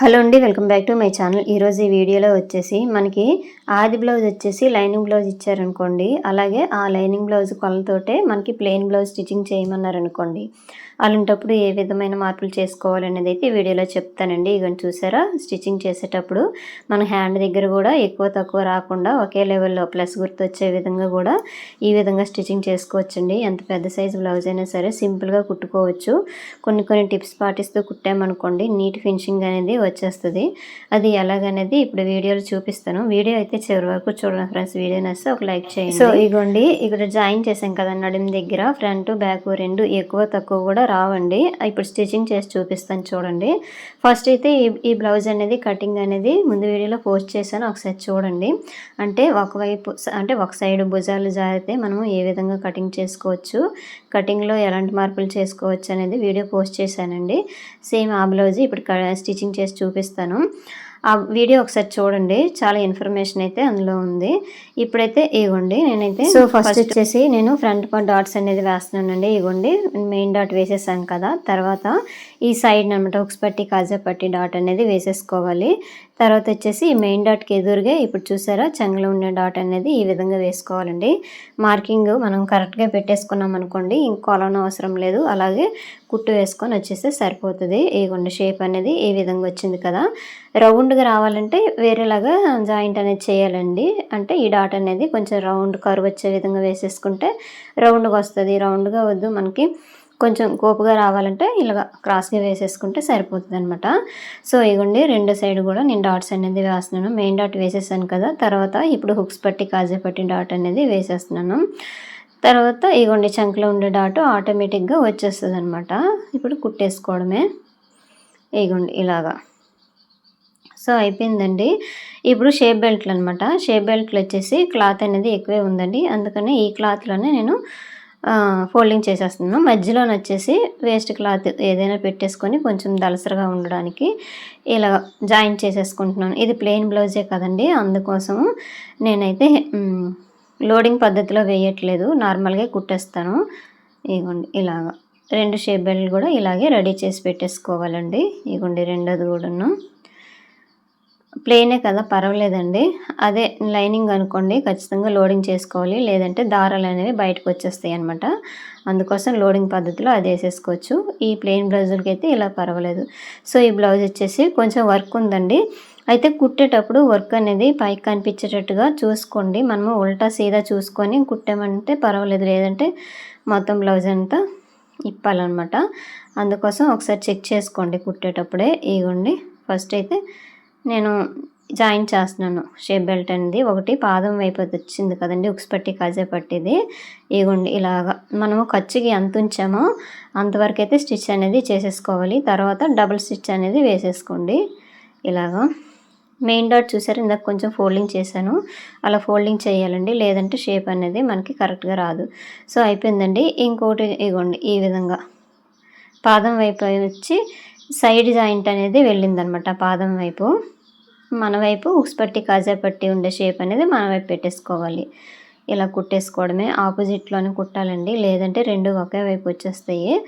Hello అండి welcome back to my channel. ఈరోజు ఈ వీడియోలో వచ్చేసి మనకి ఆది బ్లౌజ్ వచ్చేసి లైనింగ్ బ్లౌజ్ ఇచ్చారనుకోండి. అలాగే ఆ లైనింగ్ బ్లౌజ్ కొలతోటే మనకి ప్లెయిన్ బ్లౌజ్ స్టిచ్చింగ్ చేయమన్నారనుకోండి. అలాంటప్పుడు ఏ విధమైన మార్పులు చేసుకోవాలనేది అయితే వీడియోలో చెప్తానండి. ఇక చూసారా? స్టిచ్చింగ్ చేసేటప్పుడు మన హ్యాండ్ దగ్గర కూడా ఎక్కువ తక్కువ రాకుండా ఒకే లెవెల్లో ప్లస్ గుర్తు వచ్చే విధంగా కూడా ఈ విధంగా స్టిచ్చింగ్ చేసుకోవచ్చండి. ఎంత పెద్ద సైజు బ్లౌజ్ అయినా సరే సింపుల్గా కుట్టుకోవచ్చు. కొన్ని కొన్ని టిప్స్ పాటిస్తూ కుట్టామనుకోండి నీట్ ఫినిషింగ్ అనేది వచ్చేస్తుంది. అది ఎలాగనేది ఇప్పుడు వీడియోలో చూపిస్తాను. వీడియో అయితే చివరి వరకు చూడండి ఫ్రెండ్స్. వీడియో నచ్చితే ఒక లైక్ చేయండి. సో ఇగోండి. ఇక్కడ జాయిన్ చేసాం కదా నడుము దగ్గర. ఫ్రంట్ బ్యాక్ రెండు ఎక్కువ తక్కువ కూడా రావండి. ఇప్పుడు స్టిచ్చింగ్ చేసి చూపిస్తాను చూడండి. ఫస్ట్ అయితే ఈ ఈ బ్లౌజ్ అనేది కటింగ్ అనేది ముందు వీడియోలో పోస్ట్ చేశాను. ఒకసారి చూడండి. అంటే ఒకవైపు అంటే ఒక సైడ్ భుజాలు జారితే మనము ఏ విధంగా కటింగ్ చేసుకోవచ్చు కటింగ్లో ఎలాంటి మార్పులు చేసుకోవచ్చు అనేది వీడియో పోస్ట్ చేశానండి. సేమ్ ఆ బ్లౌజ్ ఇప్పుడు స్టిచ్చింగ్ చేసి చూపిస్తాను. ఆ వీడియో ఒకసారి చూడండి. చాలా ఇన్ఫర్మేషన్ అయితే అందులో ఉంది. ఇప్పుడైతే ఇవ్వండి నేనైతే సో ఫస్ట్ వచ్చేసి నేను ఫ్రంట్ డాట్స్ అనేది వేస్తున్నానండి. ఇవ్వండి మెయిన్ డాట్ వేసేసాను కదా. తర్వాత ఈ సైడ్ అనమాట ఉక్స్ పట్టి కాజా పట్టి డాట్ అనేది వేసేసుకోవాలి. తర్వాత వచ్చేసి మెయిన్ డాట్కి ఎదురుగా ఇప్పుడు చూసారా చెంగలో ఉండే డాట్ అనేది ఈ విధంగా వేసుకోవాలండి. మార్కింగ్ మనం కరెక్ట్గా పెట్టేసుకున్నాం అనుకోండి ఇంకొలన అవసరం లేదు. అలాగే కుట్టు వేసుకొని వచ్చేస్తే సరిపోతుంది. ఇగోండి షేప్ అనేది ఈ విధంగా వచ్చింది కదా. రౌండ్గా రావాలంటే వేరేలాగా జాయింట్ అనేది చేయాలండి. అంటే ఈ డాట్ అనేది కొంచెం రౌండ్ కరువు వచ్చే విధంగా వేసేసుకుంటే రౌండ్గా వస్తుంది. రౌండ్గా వద్దు మనకి కొంచెం కోపుగా రావాలంటే ఇలాగ క్రాస్గా వేసేసుకుంటే సరిపోతుంది అనమాట సో ఇగోండి రెండు సైడ్ కూడా నేను డాట్స్ అనేది వేస్తున్నాను మెయిన్ డాట్ వేసేసాను కదా తర్వాత ఇప్పుడు హుక్స్ పట్టి కాజా పట్టి డాట్ అనేది వేసేస్తున్నాను. తర్వాత ఇగోండి చంకలో ఉండే డాట్ ఆటోమేటిక్గా వచ్చేస్తుంది అనమాట ఇప్పుడు కుట్టేసుకోవడమే. ఇగోండి ఇలాగా. సో అయిపోయిందండి. ఇప్పుడు షేప్ బెల్ట్లు అనమాట షేప్ బెల్ట్లు వచ్చేసి క్లాత్ అనేది ఎక్కువే ఉందండి. అందుకనే ఈ క్లాత్లోనే నేను ఫోల్డింగ్ చేసేస్తున్నాను. మధ్యలోని వచ్చేసి వేస్ట్ క్లాత్ ఏదైనా పెట్టేసుకొని కొంచెం దలసరగా ఉండడానికి ఇలా జాయిన్ చేసేసుకుంటున్నాను. ఇది ప్లెయిన్ బ్లౌజే కదండి అందుకోసము నేనైతే లోడింగ్ పద్ధతిలో వేయట్లేదు. నార్మల్గా కుట్టేస్తాను. ఇగోండి ఇలాగా రెండు షేప్ బెల్ట్ కూడా ఇలాగే రెడీ చేసి పెట్టేసుకోవాలండి. ఇగోండి రెండోది కూడాను. ప్లేనే కదా పర్వాలేదండి. అదే లైనింగ్ అనుకోండి ఖచ్చితంగా లోడింగ్ చేసుకోవాలి. లేదంటే దారాలు అనేవి బయటకు వచ్చేస్తాయి అనమాట అందుకోసం లోడింగ్ పద్ధతిలో అది వేసేసుకోవచ్చు. ఈ ప్లెయిన్ బ్లౌజులకి అయితే ఇలా పర్వాలేదు. సో ఈ బ్లౌజ్ వచ్చేసి కొంచెం వర్క్ ఉందండి. అయితే కుట్టేటప్పుడు వర్క్ అనేది పైకి కనిపించేటట్టుగా చూసుకోండి. మనము ఉల్టా సీదా చూసుకొని కుట్టామంటే పర్వాలేదు. లేదంటే మొత్తం బ్లౌజ్ అంతా ఇప్పాలన్నమాట. అందుకోసం ఒకసారి చెక్ చేసుకోండి కుట్టేటప్పుడే. ఇగోండి ఫస్ట్ అయితే నేను జాయిన్ చేస్తున్నాను. షేప్ బెల్ట్ అనేది ఒకటి పాదం వైపు వచ్చింది కదండి ఉక్స్ పట్టి కాజా పట్టిది. ఇగోండి ఇలాగా మనము ఖర్చుకి ఎంత ఉంచామో అంతవరకు అయితే స్టిచ్ అనేది చేసేసుకోవాలి. తర్వాత డబుల్ స్టిచ్ అనేది వేసేసుకోండి. ఇలాగా మెయిన్ డాట్ చూసారు ఇందాక కొంచెం ఫోల్డింగ్ చేశాను. అలా ఫోల్డింగ్ చేయాలండి లేదంటే షేప్ అనేది మనకి కరెక్ట్గా రాదు. సో అయిపోయిందండి. ఇంకోటి ఇగోండి ఈ విధంగా పాదం వైపు వచ్చి సైడ్ జాయింట్ అనేది వెళ్ళిందనమాట పాదం వైపు. మన వైపు ఉక్స్ పట్టి కాజా పట్టి ఉండే షేప్ అనేది మన వైపు పెట్టేసుకోవాలి. ఇలా కుట్టేసుకోవడమే. ఆపోజిట్లోనే కుట్టాలండి. లేదంటే రెండు ఒకే వైపు వచ్చేస్తాయి.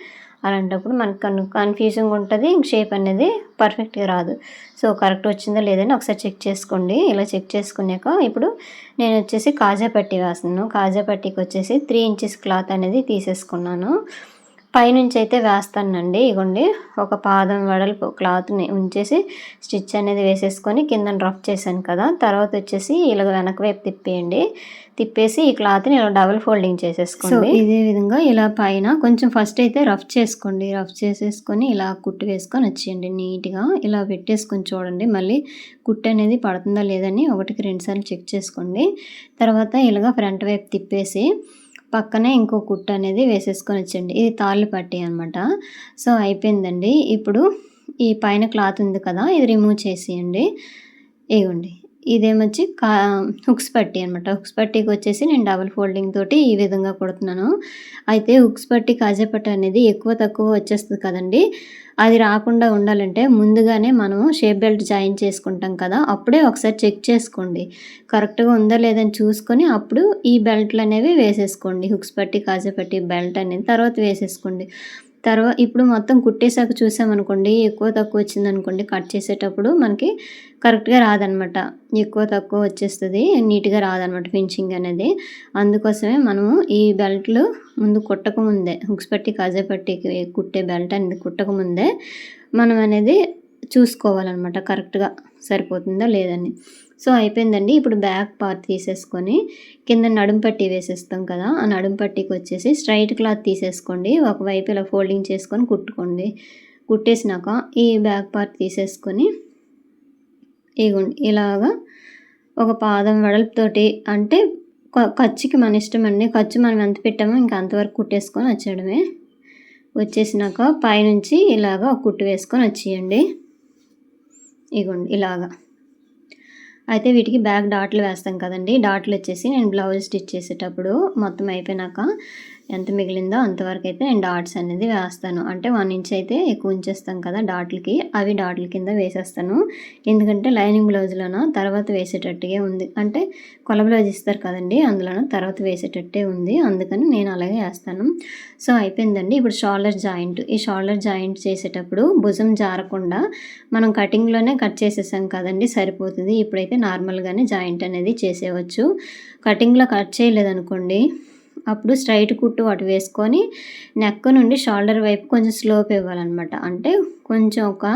అలాంటప్పుడు మనకు కన్ కన్ఫ్యూజింగ్ ఉంటుంది. షేప్ అనేది పర్ఫెక్ట్గా రాదు. సో కరెక్ట్ వచ్చిందో లేదని ఒకసారి చెక్ చేసుకోండి. ఇలా చెక్ చేసుకున్నాక ఇప్పుడు నేను వచ్చేసి కాజా పట్టి వేస్తున్నాను. కాజా పట్టికి వచ్చేసి త్రీ ఇంచెస్ క్లాత్ అనేది తీసేసుకున్నాను. పైనుంచి అయితే వేస్తానండి. ఇగోండి ఒక పాదం వెడల్పు క్లాత్ని ఉంచేసి స్టిచ్ అనేది వేసేసుకొని కింద రఫ్ చేశాను కదా తర్వాత వచ్చేసి ఇలా వెనక వైపు తిప్పేయండి. తిప్పేసి ఈ క్లాత్ని ఇలా డబుల్ ఫోల్డింగ్ చేసేసుకోండి. ఇదే విధంగా ఇలా పైన కొంచెం ఫస్ట్ అయితే రఫ్ చేసుకోండి. రఫ్ చేసేసుకొని ఇలా కుట్టు వేసుకొని వచ్చేయండి నీట్గా. ఇలా పెట్టేసుకొని చూడండి మళ్ళీ కుట్టు అనేది పడుతుందా లేదని ఒకటికి రెండుసార్లు చెక్ చేసుకోండి. తర్వాత ఇలాగ ఫ్రంట్ వైపు తిప్పేసి పక్కనే ఇంకో కుట్టు అనేది వేసేసుకొని వచ్చండి ఇది తాళ్ళు పట్టి అనమాట సో అయిపోయిందండి. ఇప్పుడు ఈ పైన క్లాత్ ఉంది కదా ఇది రిమూవ్ చేసేయండి. ఇవ్వండి ఇదేమొచ్చి కా హుక్స్ పట్టి అనమాట హుక్స్ పట్టికి వచ్చేసి నేను డబుల్ ఫోల్డింగ్ తోటి ఈ విధంగా కుడుతున్నాను. అయితే హుక్స్ పట్టి కాజాపట్టి అనేది ఎక్కువ తక్కువ వచ్చేస్తుంది కదండి. అది రాకుండా ఉండాలంటే ముందుగానే మనం షేప్ బెల్ట్ జాయిన్ చేసుకుంటాం కదా అప్పుడే ఒకసారి చెక్ చేసుకోండి. కరెక్ట్గా ఉందా లేదని చూసుకొని అప్పుడు ఈ బెల్ట్లు అనేవి వేసేసుకోండి. హుక్స్ పట్టి కాజాపట్టి బెల్ట్ అనేది తర్వాత వేసేసుకోండి. తర్వాత ఇప్పుడు మొత్తం కుట్టేశాక చూసామనుకోండి ఎక్కువ తక్కువ వచ్చిందనుకోండి కట్ చేసేటప్పుడు మనకి కరెక్ట్గా రాదనమాట. ఎక్కువ తక్కువ వచ్చేస్తుంది నీట్గా రాదనమాట ఫినిషింగ్ అనేది. అందుకోసమే మనము ఈ బెల్ట్లు ముందు కుట్టకముందే హుక్స్ పట్టి కాజే పట్టికి కుట్టే బెల్ట్ అనేది కుట్టకముందే మనం అనేది చూసుకోవాలన్నమాట కరెక్ట్గా సరిపోతుందా లేదని. సో అయిపోయిందండి. ఇప్పుడు బ్యాక్ పార్ట్ తీసేసుకొని కింద నడుంపట్టి వేసేస్తాం కదా ఆ నడుంపట్టికి వచ్చేసి స్ట్రైట్ క్లాత్ తీసేసుకోండి. ఒకవైపు ఇలా ఫోల్డింగ్ చేసుకొని కుట్టుకోండి. కుట్టేసినాక ఈ బ్యాక్ పార్ట్ తీసేసుకొని ఇగోండి ఇలాగా ఒక పాదం వెడల్పుతోటి అంటే ఖర్చుకి మన ఇష్టం అండి. ఖర్చు మనం ఎంత పెట్టామో ఇంకా అంతవరకు కుట్టేసుకొని వచ్చేయడమే. వచ్చేసినాక పైనుంచి ఇలాగా ఒక కుట్టు వేసుకొని వచ్చేయండి. ఇగోండి ఇలాగా. అయితే వీటికి బ్యాక్ డాట్లు వేస్తాం కదండి. డాట్లు వచ్చేసి నేను బ్లౌజ్ స్టిచ్ చేసేటప్పుడు మొత్తం అయిపోయినాక ఎంత మిగిలిందో అంతవరకు అయితే నేను డాట్స్ అనేది వేస్తాను. అంటే వన్ ఇంచ్ అయితే ఎక్కువ ఉంచేస్తాం కదా డాట్లకి అవి డాట్ల కింద వేసేస్తాను. ఎందుకంటే లైనింగ్ బ్లౌజ్లోన తర్వాత వేసేటట్టుగా ఉంది. అంటే కొల బ్లౌజ్ ఇస్తారు కదండి అందులోన తర్వాత వేసేటట్టే ఉంది. అందుకని నేను అలాగే వేస్తాను. సో అయిపోయిందండి. ఇప్పుడు షోల్డర్ జాయింట్. ఈ షోల్డర్ జాయింట్ చేసేటప్పుడు భుజం జారకుండా మనం కటింగ్లోనే కట్ చేసేసాం కదండి సరిపోతుంది. ఇప్పుడైతే నార్మల్గానే జాయింట్ అనేది చేసేవచ్చు కటింగ్లో కట్ చేయలేదనుకోండి అప్పుడు స్ట్రైట్ కుట్టు అటు వేసుకొని నెక్ నుండి షోల్డర్ వైపు కొంచెం స్లోప్ ఇవ్వాలన్నమాట. అంటే కొంచెం ఒక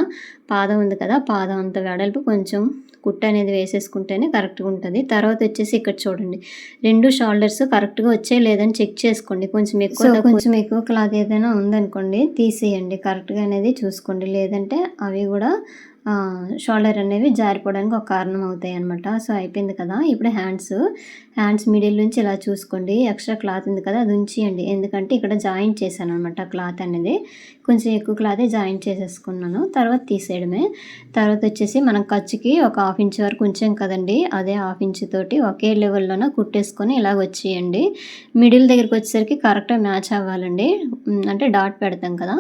పాదం ఉంది కదా పాదం అంత వెడల్పు కొంచెం కుట్టు అనేది వేసేసుకుంటేనే కరెక్ట్గా ఉంటుంది. తర్వాత వచ్చేసి ఇక్కడ చూడండి రెండు షోల్డర్స్ కరెక్ట్గా వచ్చే లేదని చెక్ చేసుకోండి. కొంచెం ఎక్కువ కొంచెం ఎక్కువ క్లాత్ ఏదైనా ఉందనుకోండి తీసేయండి. కరెక్ట్గా అనేది చూసుకోండి. లేదంటే అవి కూడా షోల్డర్ అనేవి జారిపోవడానికి ఒక కారణం అవుతాయి అనమాట సో అయిపోయింది కదా. ఇప్పుడు హ్యాండ్స్. హ్యాండ్స్ మిడిల్ నుంచి ఇలా చూసుకోండి. ఎక్స్ట్రా క్లాత్ ఉంది కదా అది ఉంచియండి. ఎందుకంటే ఇక్కడ జాయింట్ చేశాను అనమాట క్లాత్ అనేది. కొంచెం ఎక్కువ క్లాతే జాయింట్ చేసేసుకున్నాను. తర్వాత తీసేయడమే. తర్వాత వచ్చేసి మనం ఖర్చుకి ఒక హాఫ్ ఇంచ్ వరకు ఉంచాం కదండి. అదే హాఫ్ ఇంచ్ తోటి ఒకే లెవెల్లోన కుట్టేసుకొని ఇలా వచ్చేయండి. మిడిల్ దగ్గరికి వచ్చేసరికి కరెక్ట్గా మ్యాచ్ అవ్వాలండి. అంటే డాట్ పెడతాం కదా.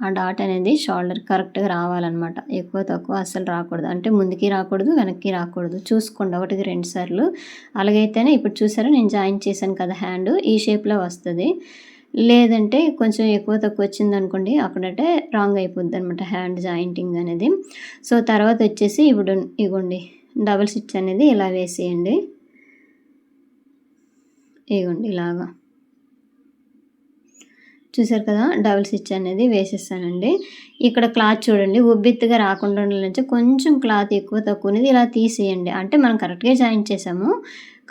ఆ డాట్ అనేది షోల్డర్ కరెక్ట్గా రావాలన్నమాట. ఎక్కువ తక్కువ అస్సలు రాకూడదు. అంటే ముందుకి రాకూడదు వెనక్కి రాకూడదు. చూసుకోండి. ఒకటికి రెండు సార్లు. అలాగైతేనే ఇప్పుడు చూసారా నేను జాయిన్ చేశాను కదా హ్యాండ్. ఈ షేప్లో వస్తుంది. లేదంటే కొంచెం ఎక్కువ తక్కువ వచ్చింది అనుకోండి అక్కడంటే రాంగ్ అయిపోద్ది అనమాట హ్యాండ్ జాయింటింగ్ అనేది. సో తర్వాత వచ్చేసి ఇప్పుడు ఇగోండి డబుల్ స్టిచ్ అనేది ఇలా వేసేయండి. ఇగోండి ఇలాగా. చూసారు కదా డబుల్ స్టిచ్ అనేది వేసేస్తానండి ఇక్కడ క్లాత్ చూడండి ఉబ్బెత్తుగా రాకుండా ఉండాలంటే కొంచెం క్లాత్ ఎక్కువ తక్కువ అనేది ఇలా తీసేయండి. అంటే మనం కరెక్ట్గా జాయిన్ చేసాము.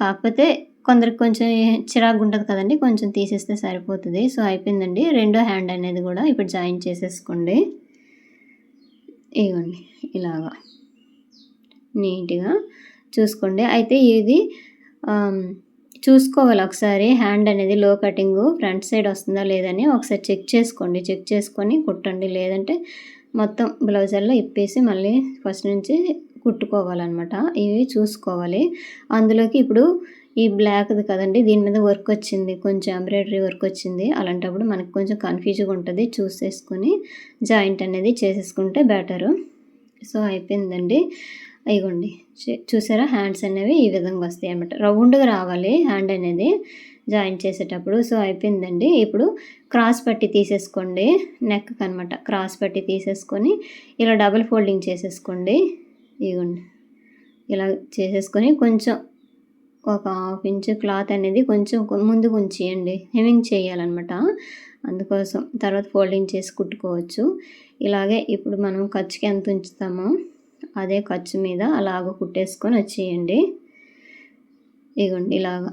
కాకపోతే కొందరికి కొంచెం చిరాకు ఉంటుంది కదండి కొంచెం తీసేస్తే సరిపోతుంది. సో అయిపోయిందండి. రెండో హ్యాండ్ అనేది కూడా ఇప్పుడు జాయిన్ చేసేసుకోండి. ఇవ్వండి ఇలాగా. నీట్గా చూసుకోండి. అయితే ఇది చూసుకోవాలి ఒకసారి. హ్యాండ్ అనేది లో కటింగ్ ఫ్రంట్ సైడ్ వస్తుందా లేదని ఒకసారి చెక్ చేసుకోండి. చెక్ చేసుకొని కుట్టండి. లేదంటే మొత్తం బ్లౌజర్లో ఇప్పేసి మళ్ళీ ఫస్ట్ నుంచి కుట్టుకోవాలన్నమాట. ఇవి చూసుకోవాలి. అందులోకి ఇప్పుడు ఈ బ్లాక్ది కదండి దీని మీద వర్క్ వచ్చింది. కొంచెం ఎంబ్రాయిడరీ వర్క్ వచ్చింది. అలాంటప్పుడు మనకు కొంచెం కన్ఫ్యూజ్గా ఉంటుంది. చూసేసుకొని జాయింట్ అనేది చేసేసుకుంటే బెటరు. సో అయిపోయిందండి. ఇగోండి. చూసారా? హ్యాండ్స్ అనేవి ఈ విధంగా వస్తాయి అనమాట రౌండ్గా రావాలి హ్యాండ్ అనేది జాయిన్ చేసేటప్పుడు. సో అయిపోయిందండి. ఇప్పుడు క్రాస్ పట్టి తీసేసుకోండి. నెక్ అనమాట క్రాస్ పట్టి తీసేసుకొని ఇలా డబుల్ ఫోల్డింగ్ చేసేసుకోండి. ఇగోండి. ఇలా చేసేసుకొని కొంచెం ఒక హాఫ్ ఇంచ్ క్లాత్ అనేది కొంచెం ముందుకు ఉంచేయండి హెమింగ్ చేయాలన్నమాట. అందుకోసం తర్వాత ఫోల్డింగ్ చేసి కుట్టుకోవచ్చు. ఇలాగే ఇప్పుడు మనం ఖర్చుకి ఎంత ఉంచుతామో అదే ఖర్చు మీద అలాగ కుట్టేసుకొని వచ్చేయండి. ఇగోండి ఇలాగా.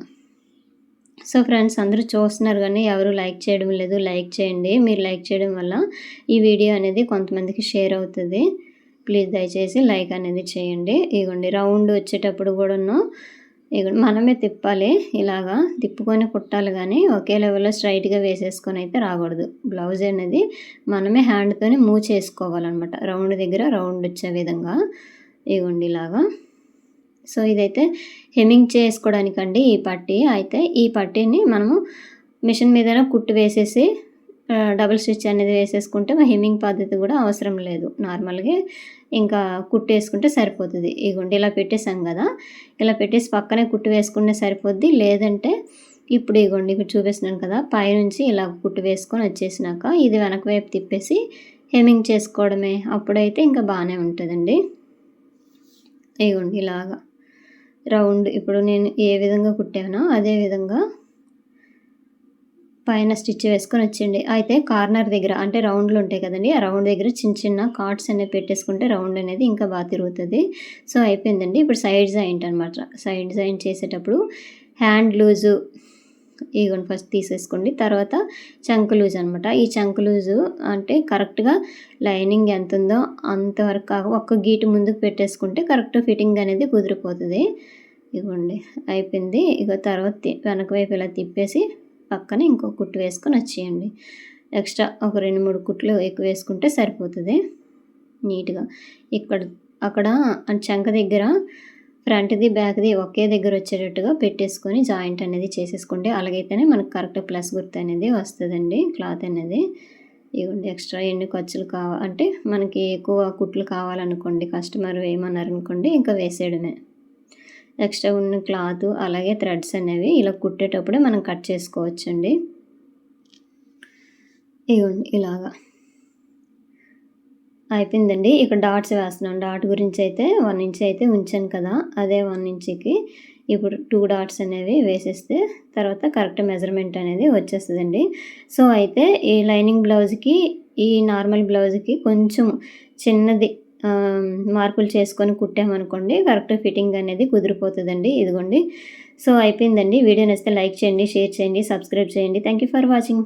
సో ఫ్రెండ్స్ అందరూ చూస్తున్నారు కానీ ఎవరు లైక్ చేయడం లేదు. లైక్ చేయండి. మీరు లైక్ చేయడం వల్ల ఈ వీడియో అనేది కొంతమందికి షేర్ అవుతుంది. ప్లీజ్ దయచేసి లైక్ అనేది చేయండి. ఇగోండి రౌండ్ వచ్చేటప్పుడు కూడాను ఇక మనమే తిప్పాలి. ఇలాగా తిప్పుకొని కుట్టాలి కానీ ఒకే లెవెల్లో స్ట్రైట్గా వేసేసుకొని అయితే రాకూడదు. బ్లౌజ్ అనేది మనమే హ్యాండ్తోనే మూవ్ చేసుకోవాలన్నమాట. రౌండ్ దగ్గర రౌండ్ వచ్చే విధంగా. ఇవ్వండి ఇలాగా. సో ఇదైతే హెమ్మింగ్ చేసుకోవడానికండి ఈ పట్టీ. అయితే ఈ పట్టీని మనము మిషన్ మీద కుట్టు వేసేసి డబుల్ స్టిచ్ అనేది వేసేసుకుంటే హెమ్మింగ్ పద్ధతి కూడా అవసరం లేదు. నార్మల్గా ఇంకా కుట్టేసుకుంటే సరిపోతుంది. ఇగోండి ఇలా పెట్టేసాం కదా. ఇలా పెట్టేసి పక్కనే కుట్టు వేసుకుంటే సరిపోద్ది. లేదంటే ఇప్పుడు ఇగోండి ఇప్పుడు చూపిస్తున్నాను కదా పైనుంచి ఇలా కుట్టు వేసుకొని వచ్చేసినాక ఇది వెనక వైపు తిప్పేసి హెమింగ్ చేసుకోవడమే. అప్పుడైతే ఇంకా బాగానే ఉంటుందండి. ఇగోండి ఇలాగా రౌండ్. ఇప్పుడు నేను ఏ విధంగా కుట్టానో అదే విధంగా పైన స్టిచ్ వేసుకొని వచ్చిండి అయితే కార్నర్ దగ్గర అంటే రౌండ్లు ఉంటాయి కదండి ఆ రౌండ్ దగ్గర చిన్న చిన్న కార్డ్స్ అనేవి పెట్టేసుకుంటే రౌండ్ అనేది ఇంకా బాగా తిరుగుతుంది. సో అయిపోయిందండి. ఇప్పుడు సైడ్ జాయింట్ అనమాట సైడ్ జాయింట్ చేసేటప్పుడు హ్యాండ్ లూజు ఇగోండి ఫస్ట్ తీసేసుకోండి. తర్వాత చంక్ లూజ్ అనమాట ఈ చంక్ లూజు అంటే కరెక్ట్గా లైనింగ్ ఎంత ఉందో అంతవరకు కాక ఒక్క గీటు ముందుకు పెట్టేసుకుంటే కరెక్ట్ ఫిట్టింగ్ అనేది కుదిరిపోతుంది. ఇగోండి అయిపోయింది. ఇక తర్వాత వెనక వైపు ఇలా తిప్పేసి పక్కన ఇంకో కుట్టు వేసుకొని వచ్చేయండి. ఎక్స్ట్రా ఒక రెండు మూడు కుట్లు ఎక్కువ వేసుకుంటే సరిపోతుంది. నీట్గా. ఇక్కడ అక్కడ చంక దగ్గర ఫ్రంట్ది బ్యాక్ది ఒకే దగ్గర వచ్చేటట్టుగా పెట్టేసుకొని జాయింట్ అనేది చేసేసుకుంటే అలాగైతేనే మనకు కరెక్ట్ ప్లస్ గుర్తు అనేది వస్తుందండి క్లాత్ అనేది. ఇవ్వండి ఎక్స్ట్రా ఎన్ని ఖర్చులు కావాలి అంటే మనకి ఎక్కువ కుట్లు కావాలనుకోండి కస్టమర్ వేయమన్నారనుకోండి ఇంకా వేసేయడమే. ఎక్స్ట్రా ఉన్న క్లాత్ అలాగే థ్రెడ్స్ అనేవి ఇలా కుట్టేటప్పుడే మనం కట్ చేసుకోవచ్చండి. ఇవ్వండి ఇలాగా. అయిపోయిందండి. ఇక్కడ డాట్స్ వేస్తున్నాం. డాట్ గురించి అయితే వన్ ఇంచ్ అయితే ఉంచాను కదా అదే వన్ ఇంచ్కి. ఇప్పుడు టూ డాట్స్ అనేవి వేసేస్తే తర్వాత కరెక్ట్ మెజర్మెంట్ అనేది వచ్చేస్తుందండి. సో అయితే ఈ లైనింగ్ బ్లౌజ్కి ఈ నార్మల్ బ్లౌజ్కి కొంచెం చిన్నది మార్పులు చేసుకొని కుట్టామనుకోండి కరెక్ట్ ఫిట్టింగ్ అనేది కుదిరిపోతుందండి. ఇదిగోండి. సో అయిపోయిందండి. వీడియో నచ్చితే లైక్ చేయండి షేర్ చేయండి సబ్స్క్రైబ్ చేయండి. Thank you for watching.